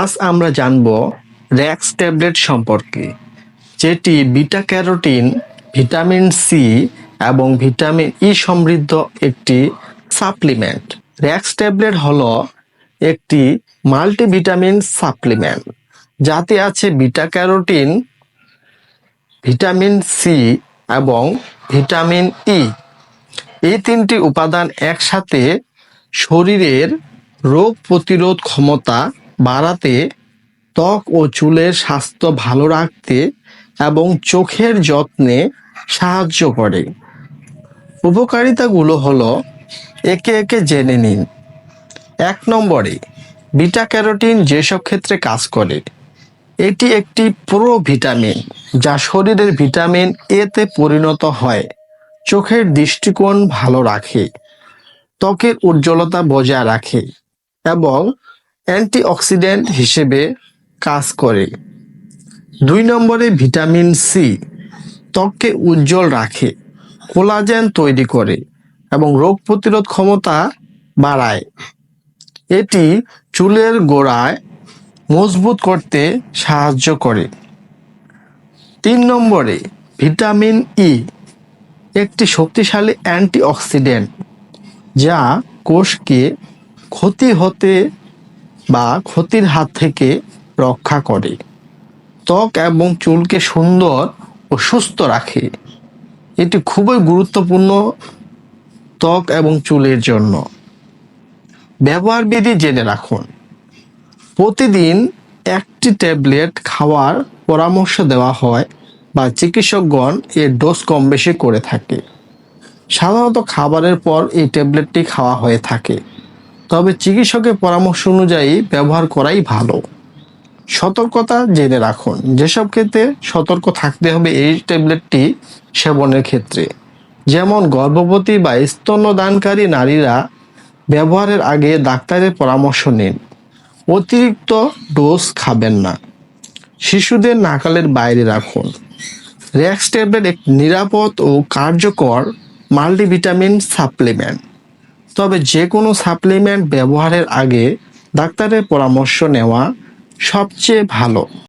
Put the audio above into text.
আজ আমরা জানব র্যাক্স ট্যাবলেট সম্পর্কে, যেটি বিটা ক্যারোটিন ভিটামিন সি এবং ভিটামিন ই সমৃদ্ধ একটি সাপ্লিমেন্ট। র্যাক্স ট্যাবলেট হলো একটি মাল্টিভিটামিন সাপ্লিমেন্ট, যাতে আছে বিটা ক্যারোটিন ভিটামিন সি এবং ভিটামিন ই। এই তিনটি উপাদান একসাথে শরীরের রোগ প্রতিরোধ ক্ষমতা বাড়াতে ত্বক ও চুলের স্বাস্থ্য ভালো রাখতে এবং চোখের যত্নে সাহায্য করে। উপকারিতাগুলো হলো, একে একে জেনে নিন। এক নম্বরে বিটা ক্যারোটিন যেসব ক্ষেত্রে কাজ করে, এটি একটি প্রো ভিটামিন যা শরীরের ভিটামিন এতে পরিণত হয়, চোখের দৃষ্টিকোণ ভালো রাখে, ত্বকের উজ্জ্বলতা বজায় রাখে এবং অ্যান্টিঅক্সিডেন্ট হিসেবে কাজ করে। দুই নম্বরে ভিটামিন সি ত্বককে উজ্জ্বল রাখে, কোলাজেন তৈরি করে এবং রোগ প্রতিরোধ ক্ষমতা বাড়ায়। এটি চুলের গোড়ায় মজবুত করতে সাহায্য করে। তিন নম্বরে ভিটামিন ই একটি শক্তিশালী অ্যান্টিঅক্সিডেন্ট যা কোষকে ক্ষতি হতে বা ক্ষতির হাত থেকে রক্ষা করে। ত্বক এবং চুলকে সুন্দর ও সুস্থ রাখে। এটি খুবই গুরুত্বপূর্ণ ত্বক এবং চুলের জন্য। ব্যবহার বিধি জেনে রাখুন। প্রতিদিন একটি ট্যাবলেট খাওয়ার পরামর্শ দেওয়া হয় বা চিকিৎসকগণ এর ডোজ কম বেশি করে থাকে। সাধারণত খাবারের পর এই ট্যাবলেটটি খাওয়া হয়ে থাকে। তবে চিকিৎসকের পরামর্শ অনুযায়ী ব্যবহার করাই ভালো। সতর্কতা জেনে রাখুন। যেসব ক্ষেত্রে সতর্ক থাকতে হবে এই ট্যাবলেটটি সেবনের ক্ষেত্রে। যেমন গর্ভবতী বা স্তন্যদানকারী নারীরা ব্যবহারের আগে ডাক্তারের পরামর্শ নিন। অতিরিক্ত ডোজ খাবেন না। শিশুদের নাকালের বাইরে রাখুন। র্যাক্স ট্যাবলেট একটি নিরাপদ ও কার্যকর মাল্টিভিটামিন সাপ্লিমেন্ট। তবে যে কোনো সাপ্লিমেন্ট ব্যবহারের আগে ডাক্তারের পরামর্শ নেওয়া সবচেয়ে ভালো।